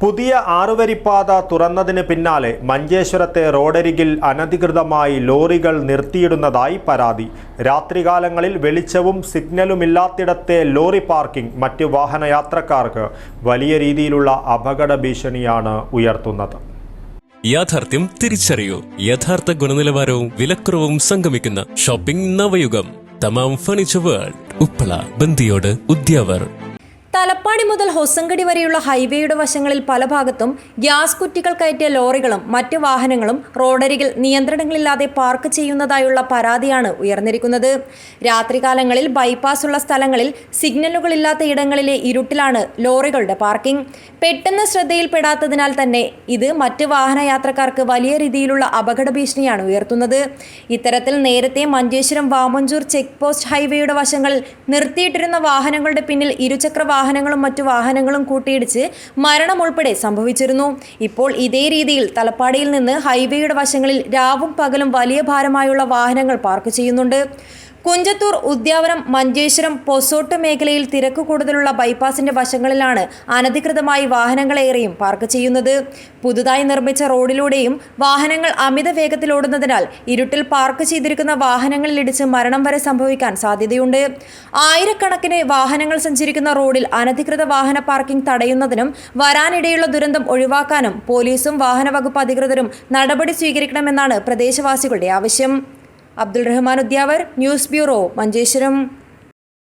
പുതിയ ആറുവരിപ്പാത തുറന്നതിന് പിന്നാലെ മഞ്ചേശ്വരത്തെ റോഡരികിൽ അനധികൃതമായി ലോറികൾ നിർത്തിയിടുന്നതായി പരാതി. രാത്രികാലങ്ങളിൽ വെളിച്ചവും സിഗ്നലുമില്ലാത്തിടത്തെ ലോറി പാർക്കിംഗ് മറ്റ് വാഹനയാത്രക്കാർക്ക് വലിയ രീതിയിലുള്ള അപകട ഭീഷണിയാണ് ഉയർത്തുന്നത്. യാഥാർത്ഥ്യം തിരിച്ചറിയൂ. യഥാർത്ഥ ഗുണനിലവാരവും വിലക്കുറവും സംഗമിക്കുന്ന shopping Navayugam. Thamam furniture world. Uppala ബന്ദിയോട് Udyavar. Thalappady മുതൽ ഹൊസങ്കടി വരെയുള്ള ഹൈവേയുടെ വശങ്ങളിൽ പല ഭാഗത്തും ഗ്യാസ് കുറ്റികൾ കയറ്റിയ ലോറികളും മറ്റ് വാഹനങ്ങളും റോഡരികിൽ നിയന്ത്രണങ്ങളില്ലാതെ പാർക്ക് ചെയ്യുന്നതായുള്ള പരാതിയാണ് ഉയർന്നിരിക്കുന്നത്. രാത്രികാലങ്ങളിൽ ബൈപ്പാസ് ഉള്ള സ്ഥലങ്ങളിൽ സിഗ്നലുകളില്ലാത്ത ഇടങ്ങളിലെ ഇരുട്ടിലാണ് ലോറികളുടെ പാർക്കിംഗ് പെട്ടെന്ന് ശ്രദ്ധയിൽപ്പെടാത്തതിനാൽ തന്നെ ഇത് മറ്റ് വാഹനയാത്രക്കാർക്ക് വലിയ രീതിയിലുള്ള അപകട ഭീഷണിയാണ് ഉയർത്തുന്നത്. ഇത്തരത്തിൽ നേരത്തെ മഞ്ചേശ്വരം വാമഞ്ചൂർ ചെക്ക് പോസ്റ്റ് ഹൈവേയുടെ വശങ്ങളിൽ നിർത്തിയിട്ടിരുന്ന വാഹനങ്ങളുടെ പിന്നിൽ ഇരുചക്ര വാഹനങ്ങളും മറ്റു വാഹനങ്ങളും കൂട്ടിയിടിച്ച് മരണം ഉൾപ്പെടെ സംഭവിച്ചിരുന്നു. ഇപ്പോൾ ഇതേ രീതിയിൽ തലപ്പാടിയിൽ നിന്ന് ഹൈവേയുടെ വശങ്ങളിൽ രാവും പകലും വലിയ ഭാരമായുള്ള വാഹനങ്ങൾ പാർക്ക് ചെയ്യുന്നുണ്ട്. കുഞ്ചത്തൂർ ഉദ്യാവനം മഞ്ചേശ്വരം പൊസോട്ട് മേഖലയിൽ തിരക്ക് കൂടുതലുള്ള ബൈപ്പാസിന്റെ വശങ്ങളിലാണ് അനധികൃതമായി വാഹനങ്ങളേറെയും പാർക്ക് ചെയ്യുന്നത്. പുതുതായി നിർമ്മിച്ച റോഡിലൂടെയും വാഹനങ്ങൾ അമിത വേഗത്തിലോടുന്നതിനാൽ ഇരുട്ടിൽ പാർക്ക് ചെയ്തിരിക്കുന്ന വാഹനങ്ങളിലിടിച്ച് മരണം വരെ സംഭവിക്കാൻ സാധ്യതയുണ്ട്. ആയിരക്കണക്കിന് വാഹനങ്ങൾ സഞ്ചരിക്കുന്ന റോഡിൽ അനധികൃത വാഹന പാർക്കിംഗ് തടയുന്നതിനും വരാനിടയുള്ള ദുരന്തം ഒഴിവാക്കാനും പോലീസും വാഹന വകുപ്പ് അധികൃതരും നടപടി സ്വീകരിക്കണമെന്നാണ് പ്രദേശവാസികളുടെ ആവശ്യം. Abdul Rahman Udyavar news bureau Manjeshwaram.